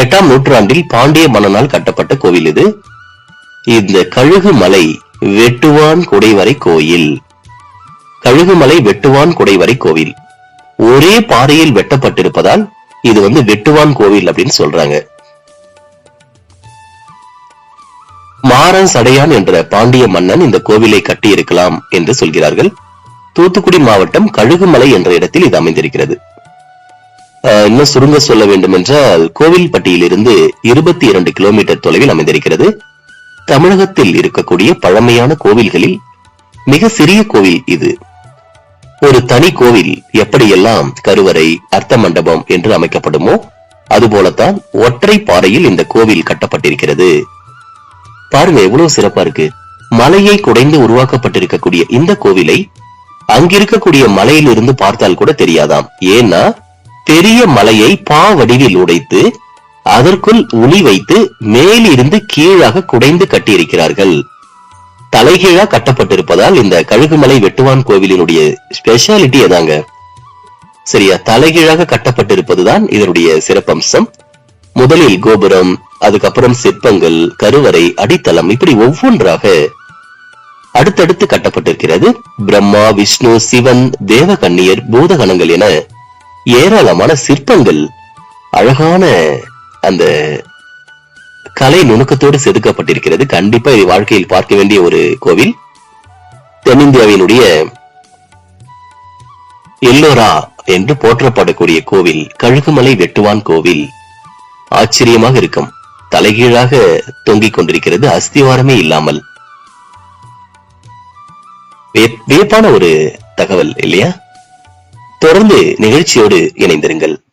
எட்டாம் நூற்றாண்டில் பாண்டிய மன்னனால் கட்டப்பட்ட கோவில் இது. இந்த கழுகுமலை வெட்டுவான் குடைவரை கோயில். கழுகுமலை வெட்டுவான் குடைவரை கோவில். ஒரே பாறையில் வெட்டப்பட்டிருப்பதால் இது வந்து வெட்டுவான் கோவில் அப்படின்னு சொல்றாங்க. மாறன் சடையான் என்ற பாண்டிய மன்னன் இந்த கோவிலை கட்டியிருக்கலாம் என்று சொல்கிறார்கள். தூத்துக்குடி மாவட்டம் கழுகுமலை என்ற இடத்தில் இது அமைந்திருக்கிறது. இன்னும் சுருங்க சொல்ல வேண்டும் என்றால் கோவில்பட்டியிலிருந்து இருபத்தி இரண்டு கிலோமீட்டர் தொலைவில் அமைந்திருக்கிறது. தமிழகத்தில் இருக்கக்கூடிய பழமையான கோவில்களில் மிக சிறிய கோவில் இது. ஒரு தனி கோவில் எப்படியெல்லாம் கருவறை அர்த்த மண்டபம் என்று அமைக்கப்படுமோ அதுபோலத்தான் ஒற்றை பாறையில் இந்த கோவில் கட்டப்பட்டிருக்கிறது. பாருங்க எவ்வளவு சிறப்பா இருக்கு. மலையை குடைந்து உருவாக்கப்பட்டிருக்கக்கூடிய இந்த கோவிலை அங்கிருக்கக்கூடிய மலையிலிருந்து பார்த்தால் கூட தெரியாதாம். ஏன்னா பெரிய மலையை பா வடிவில் உடைத்து அதற்குள் உளி வைத்து மேலிருந்து கீழாக குடைந்து கட்டியிருக்கிறார்கள். தலைகீழா கட்டப்பட்டிருப்பதால் இந்த கழுகுமலை வெட்டுவான் கோவிலினுடைய ஸ்பெஷாலிட்டி அதாங்க. சரியா தலைகீழாக கட்டப்பட்டிருப்பதுதான் இதனுடைய சிறப்பம்சம். முதலில் கோபுரம் அதுக்கப்புறம் சிற்பங்கள் கருவறை அடித்தளம் இப்படி ஒவ்வொன்றாக அடுத்தடுத்து கட்டப்பட்டிருக்கிறது. பிரம்மா விஷ்ணு சிவன் தேவகன்னியர் பூதகணங்கள் என ஏராளமான சிற்பங்கள் அழகான அந்த கலை நுணுக்கத்தோடு செதுக்கப்பட்டிருக்கிறது. கண்டிப்பா இது வாழ்க்கையில் பார்க்க வேண்டிய ஒரு கோவில். தென்னிந்தியாவினுடைய எல்லோரா என்று போற்றப்படக்கூடிய கோவில் கழுகுமலை வெட்டுவான் கோவில் ஆச்சரியமாக இருக்கும். தலைகீழாக தொங்கிக் கொண்டிருக்கிறது. அஸ்திவாரமே இல்லாமல். வியப்- வியப்பான ஒரு தகவல் இல்லையா? தொடர்ந்து நிகழ்ச்சியோடு இணைந்திருங்கள்.